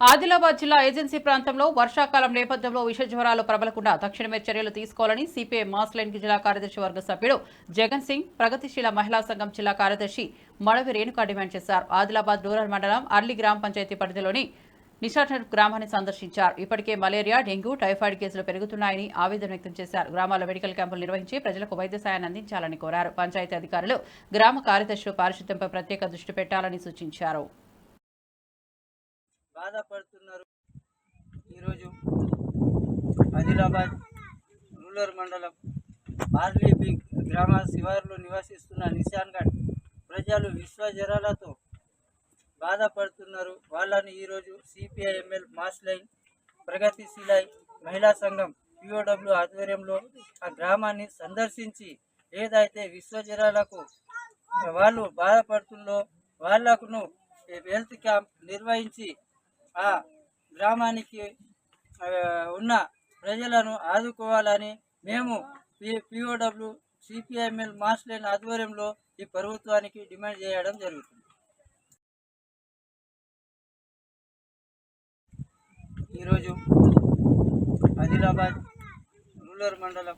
ఆదిలాబాద్ జిల్లా ఏజెన్సీ ప్రాంతంలో వర్షాకాలం నేపథ్యంలో విష జ్వరాలు ప్రబలకుండా తక్షణమే చర్యలు తీసుకోవాలని సిపిఐ మాస్ లైన్ జిల్లా కార్యదర్శి వర్గ సభ్యుడు జగన్ సింగ్ ప్రగతిశీల మహిళా సంఘం జిల్లా కార్యదర్శి మడవి రేణుకా డిమాండ్ చేశారు. ఆదిలాబాద్ రూరల్ మండలం అర్లి గ్రామ పంచాయతీ పరిధిలోని నిషాఠర్ గ్రామాన్ని సందర్శించారు. ఇప్పటికే మలేరియా డెంగ్యూ టైఫాయిడ్ కేసులు పెరుగుతున్నాయని ఆవేదన వ్యక్తం చేశారు. గ్రామాల్లో మెడికల్ క్యాంపులు నిర్వహించి ప్రజలకు వైద్య సాయాన్ని అందించాలని కోరారు. పంచాయతీ అధికారులు గ్రామ కార్యదర్శులు పారిశుద్ధ్యంపై ప్రత్యేక దృష్టి పెట్టాలని సూచించారు. బాధపడుతున్నారు. ఈరోజు ఆదిలాబాద్ రూరల్ మండలం ఆర్లీబి గ్రామ శివారులో నివసిస్తున్న నిశాన్గఢ్ ప్రజలు విశ్వ జ్వరాలతో బాధపడుతున్నారు. వాళ్ళని ఈరోజు సిపిఐఎంఎల్ మాస్ లైన్ ప్రగతిశీల మహిళా సంఘం పిఓడబ్ల్యూ ఆధ్వర్యంలో ఆ గ్రామాన్ని సందర్శించి ఏదైతే విశ్వ జ్వరాలకు వాళ్ళు బాధపడుతుందో వాళ్ళకును హెల్త్ క్యాంప్ నిర్వహించి ఆ గ్రామానికి ఉన్న ప్రజలను ఆదుకోవాలని మేము పి పిఓడబ్ల్యూ సిపిఐఎంఎల్ మాస్ ఆధ్వర్యంలో ఈ ప్రభుత్వానికి డిమాండ్ చేయడం జరుగుతుంది. ఈరోజు ఆదిలాబాద్ రూరల్ మండలం